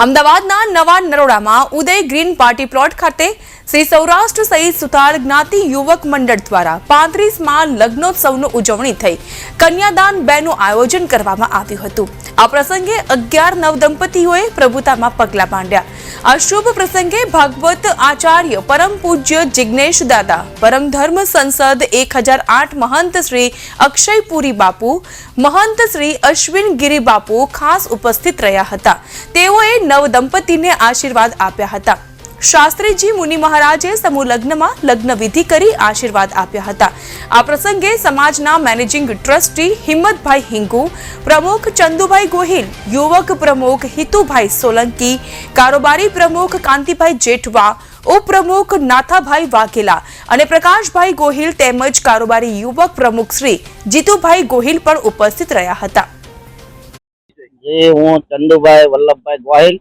અમદાવાદના નવા નરોડામાં ઉદય ગ્રીન પાર્ટી પ્લોટ ખાતે શ્રી સૌરાષ્ટ્ર સહિત સુતાર જ્ઞાતિ યુવક મંડળ દ્વારા પાંત્રીસમાં લગ્નોત્સવની ઉજવણી થઈ. કન્યાદાન બેનું આયોજન કરવામાં આવ્યું હતું. આ પ્રસંગે અગિયાર નવદંપતીઓએ પ્રભુતામાં પગલાં માંડ્યા. આ શુભ પ્રસંગે ભાગવત આચાર્ય પરમ પૂજ્ય જિજ્ઞેશ દાદા, પરમ ધર્મ સંસદ એક હજાર આઠ મહંત શ્રી અક્ષયપુરી બાપુ, મહંત શ્રી અશ્વિન ગિરી બાપુ ખાસ ઉપસ્થિત રહ્યા હતા. તેઓએ નવ દંપતીને આશીર્વાદ આપ્યા હતા. શાસ્ત્રીજી મુનિ મહારાજે સમૂહ લગ્નમાં લગ્ન વિધિ કરી આશીર્વાદ આપ્યા હતા. આ પ્રસંગે સમાજના મેનેજિંગ ટ્રસ્ટી હિંમતભાઈ હિંગુ, પ્રમુખ ચંદુભાઈ ગોહિલ, યુવક પ્રમુખ હિતુભાઈ સોલંકી, કારોબારી પ્રમુખ કાંતિભાઈ જેઠવા, ઉપપ્રમુખ નાથાભાઈ વાઘેલા અને પ્રકાશભાઈ ગોહિલ તેમજ કારોબારી યુવક પ્રમુખ શ્રી જીતુભાઈ ગોહિલ પણ ઉપસ્થિત રહ્યા હતા. હું ચંદુભાઈ વલ્લભભાઈ ગોહિલ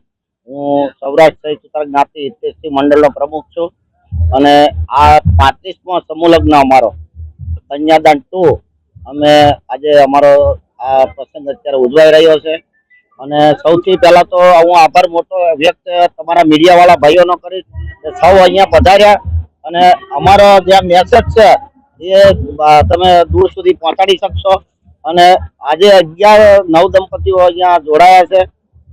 હું સૌરાષ્ટ્ર સહિત જ્ઞાતિ હિતેશી મંડળનો પ્રમુખ છું અને આ પાંત્રીસમો સમૂહ લગ્ન અમારો. કન્યાદાન ટુ અમે આજે અમારો આ પ્રસંગ અત્યારે ઉજવાઈ રહ્યો છે. અને સૌથી પહેલા તો હું આભાર મોટો વ્યક્ત તમારા મીડિયા વાળા ભાઈઓનો કરીશ સૌ અહીંયા પધાર્યા અને અમારો જે મેસેજ છે એ તમે દૂર સુધી પહોંચાડી શકશો. અને આજે અગિયાર નવ દંપતીઓ અહીંયા જોડાયા છે.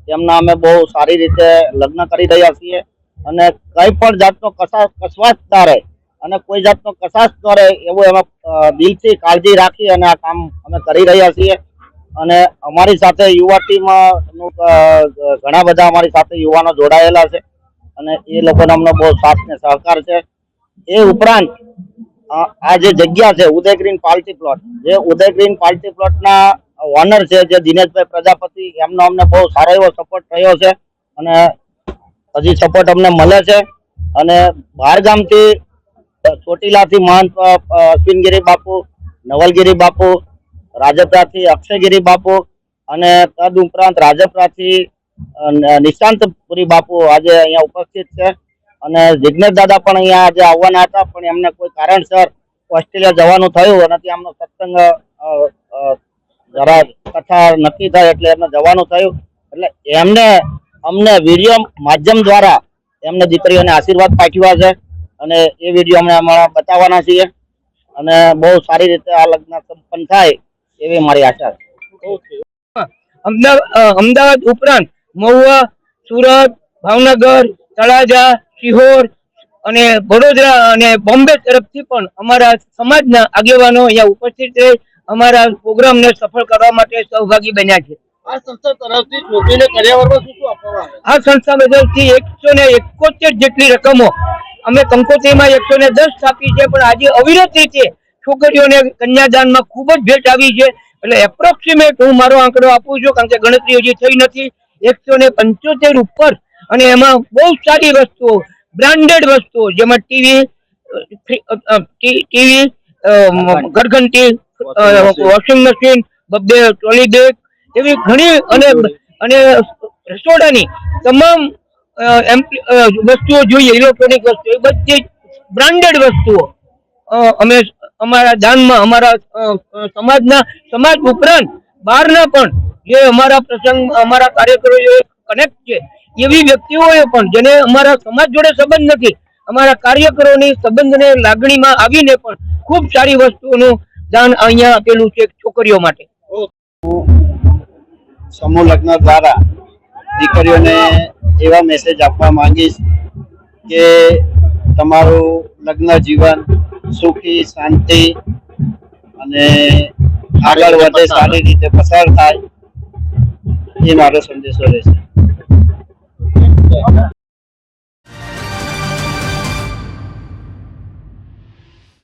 તેમના અમે બહુ સારી રીતે લગ્ન કરી રહ્યા છીએ. અને કઈ પણ જાતનો કસાશ કસવાશ ના અને કોઈ જાતનો કસાસ ન રહે એવું એમાં દિલથી કાળજી રાખી અને આ કામ અમે કરી રહ્યા છીએ. અને અમારી સાથે યુવા ટીમ ઘણા બધા અમારી સાથે યુવાનો જોડાયેલા છે. અને એ લોકોનો અમને બહુ સાથ ને સહકાર છે. એ ઉપરાંત આ જે જગ્યા છે ઉદય ગ્રીન પાર્ટી પ્લોટ, જે ઉદય ગ્રીન પાર્ટી પ્લોટના ઓનર છે જે દિનેશભાઈ પ્રજાપતિ, એમનો અમને બહુ સારો એવો સપોર્ટ થયો છે અને હજી સપોર્ટ અમને મળે છે. અને બહાર ગામથી ચોટીલાથી મહંત અશ્વિનગીરી બાપુ, નવલગીરી બાપુ, રાજપરાથી અક્ષયગીરી બાપુ અને તદ ઉપરાંત રાજપરાથી નિશાંતપુરી બાપુ આજે અહીંયા ઉપસ્થિત છે. અને જિજ્ઞેશ દાદા પણ અહીંયા આજે આવવાના હતા, પણ એમને કોઈ કારણસર ઓસ્ટ્રેલિયા જવાનું થયું અને ત્યાં એમનો સત્સંગ જરા કથા નક્કી થાય એટલે એમને જવાનું થયું. એટલે એમને, અમને વીડિયો માધ્યમ દ્વારા એમને દીકરીઓને આશીર્વાદ પાઠવ્યા છે. અને એ વીડિયો અમે અમારા બતાવવાના છીએ. અને બહુ સારી રીતે આ લગ્ન સંપન્ન થાય એવી મારી આશા છે. અમદાવાદ ઉપરાંત મહુવા, સુરત, ભાવનગર, તળાજા સિહોર અને વડોદરા અને બોમ્બે તરફથી પણ અમારા સમાજના આગેવાનો અહીંયા ઉપસ્થિત રહી. અમારા પ્રોગ્રામને સફળ કરવા માટે સહભાગી બન્યા છે. આ સંસ્થા બદલથી એકસો ને એકોતેર જેટલી રકમો અમે કંકોત્રીમાં એકસો ને દસ આપી છે પણ આજે અવિરત રીતે છોકરીઓને કન્યાદાનમાં ખૂબ જ ભેટ આવી છે. એટલે એપ્રોક્સિમેટ હું મારો આંકડો આપું છું કારણ કે ગણતરી હજી થઈ નથી. એકસો ને પંચોતેર ઉપર અને એમાં બહુ સારી વસ્તુઓ બ્રાન્ડેડ વસ્તુઓ જેમાં ટીવી ટીવી ઘરઘંટી વોશિંગ મશીન બબ્બે ટ્રોલી બેગ એવી ઘણી અને અને રસોડાની તમામ વસ્તુઓ જોઈએ ઇલેક્ટ્રોનિક વસ્તુ એ બધી બ્રાન્ડેડ વસ્તુઓ. અમે અમારા દાનમાં અમારા સમાજના સમાજ ઉપરાંત બહારના પણ જે અમારા પ્રસંગ અમારા કાર્યકરો કનેક્ટ છે એવી વ્યક્તિઓએ પણ જેને અમારા સમાજ જોડે સંબંધ નથી અમારા કાર્યકરોની સંબંધને લાગણીમાં આવીને પણ ખૂબ સારી વસ્તુઓનું દાન અહીંયા આપેલું છે છોકરીઓ માટે. સમૂહ લગ્ન દ્વારા દીકરીઓને એવા મેસેજ આપવા માંગીશ કે તમારું લગ્ન જીવન સુખી, શાંતિ અને આગળ વધે, સારી રીતે પસાર થાય એ મારો સંદેશો રહેશે.